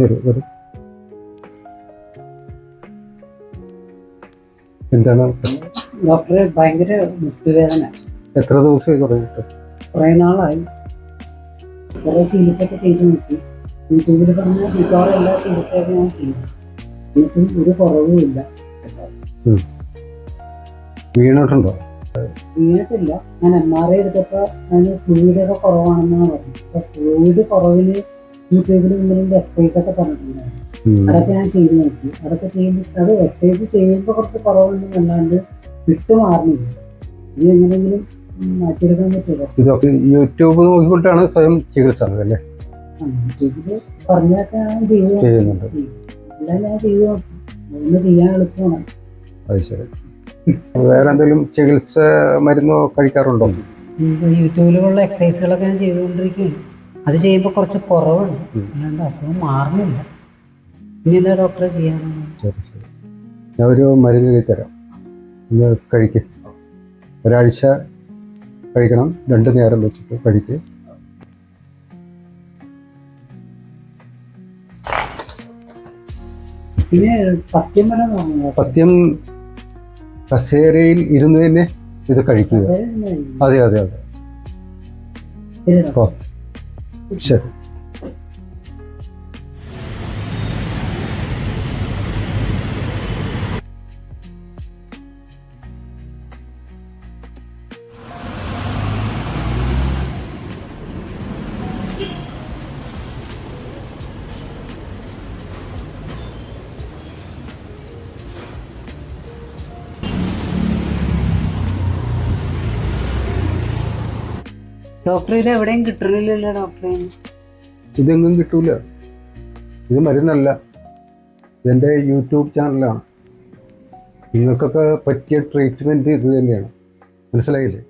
എന്താണ്? ഡോക്ടറെ ഭയങ്കര മുട്ടുവേദന. എത്ര ദിവസമായി തുടങ്ങിയിട്ട്? കുറെ നാളായി. കുറേ ചികിത്സയൊക്കെ ചെയ്ത് നോക്കി. യൂട്യൂബിൽ പറഞ്ഞ മിക്കവാറും എല്ലാ ചികിത്സയൊക്കെ ഞാൻ ചെയ്തു. എന്നിട്ടും ഒരു കുറവുമില്ല വീണിട്ടുണ്ടോ? വീണിട്ടില്ല. ഞാൻ എം ആർ ഐ എടുത്തപ്പോൾ അതിന് ഫ്ലൂയിഡ് ഒക്കെ കുറവാണെന്നാണ് പറഞ്ഞത്. അപ്പോൾ ഫ്ലൂയിഡ് കുറവിന് യൂട്യൂബിൽ എന്തെങ്കിലും എക്സസൈസ് ഒക്കെ പറഞ്ഞിട്ടുണ്ടായിരുന്നു അതൊക്കെ ഞാൻ ചെയ്ത് നോക്കി. അതൊക്കെ ചെയ്യുമ്പോൾ അത് എക്സസൈസ് ചെയ്യുമ്പോൾ കുറച്ച് കുറവുണ്ടെന്നല്ലാണ്ട് വിട്ടു മാറുന്നില്ല. ഇത് എങ്ങനെയെങ്കിലും മാറ്റിയെടുക്കാൻ പറ്റുമോ? ഇതൊക്കെ യൂട്യൂബ് നോക്കിക്കൊണ്ടാണ് സ്വയം ചികിത്സ അതല്ലേ യൂട്യൂബിൽ പറഞ്ഞൊക്കെ ഞാൻ ചെയ്തു. ചെയ്യുന്നുണ്ട്. എല്ലാം ഞാൻ ചെയ്തു നോക്കി. ചെയ്യാൻ എളുപ്പമാണ്. അത് ശരി. വേറെ എന്തെങ്കിലും ചികിത്സ മരുന്നോ കഴിക്കാറുണ്ടോ? യൂട്യൂബിലുള്ള എക്സസൈസുകളൊക്കെ ഞാൻ ചെയ്തുകൊണ്ടിരിക്കുകയാണ്. അത് ചെയ്യുമ്പോൾ കുറച്ച് കുറവുണ്ട്. അല്ലാണ്ട് അസുഖം മാറുന്നില്ല. ഇനി എന്താ ഡോക്ടറെ ചെയ്യാനാണ് ശരി ശരി. ഞാൻ ഒരു മരുന്ന് എഴുതി തരാം. ഒന്ന് കഴിക്ക്. ഒരാഴ്ച കഴിക്കണം. രണ്ട് നേരം വെച്ചിട്ട് കഴിക്ക്. പിന്നെ പത്യം വരെ പഥ്യം കസേരയിൽ ഇരുന്ന് തന്നെ ഇത് കഴിക്കുക. അതെ അതെ അതെ. ഓക്കെ. ശരി ഡോക്ടറെ ഇത് എവിടെയും കിട്ടില്ലല്ലോ ഡോക്ടറെ ഇതെങ്ങും കിട്ടൂല. ഇത് മരുന്നല്ല. ഇതെന്റെ യൂട്യൂബ് ചാനലാണ്. നിങ്ങൾക്കൊക്കെ പറ്റിയ ട്രീറ്റ്മെന്റ് ഇത് തന്നെയാണ്. മനസ്സിലായില്ലേ?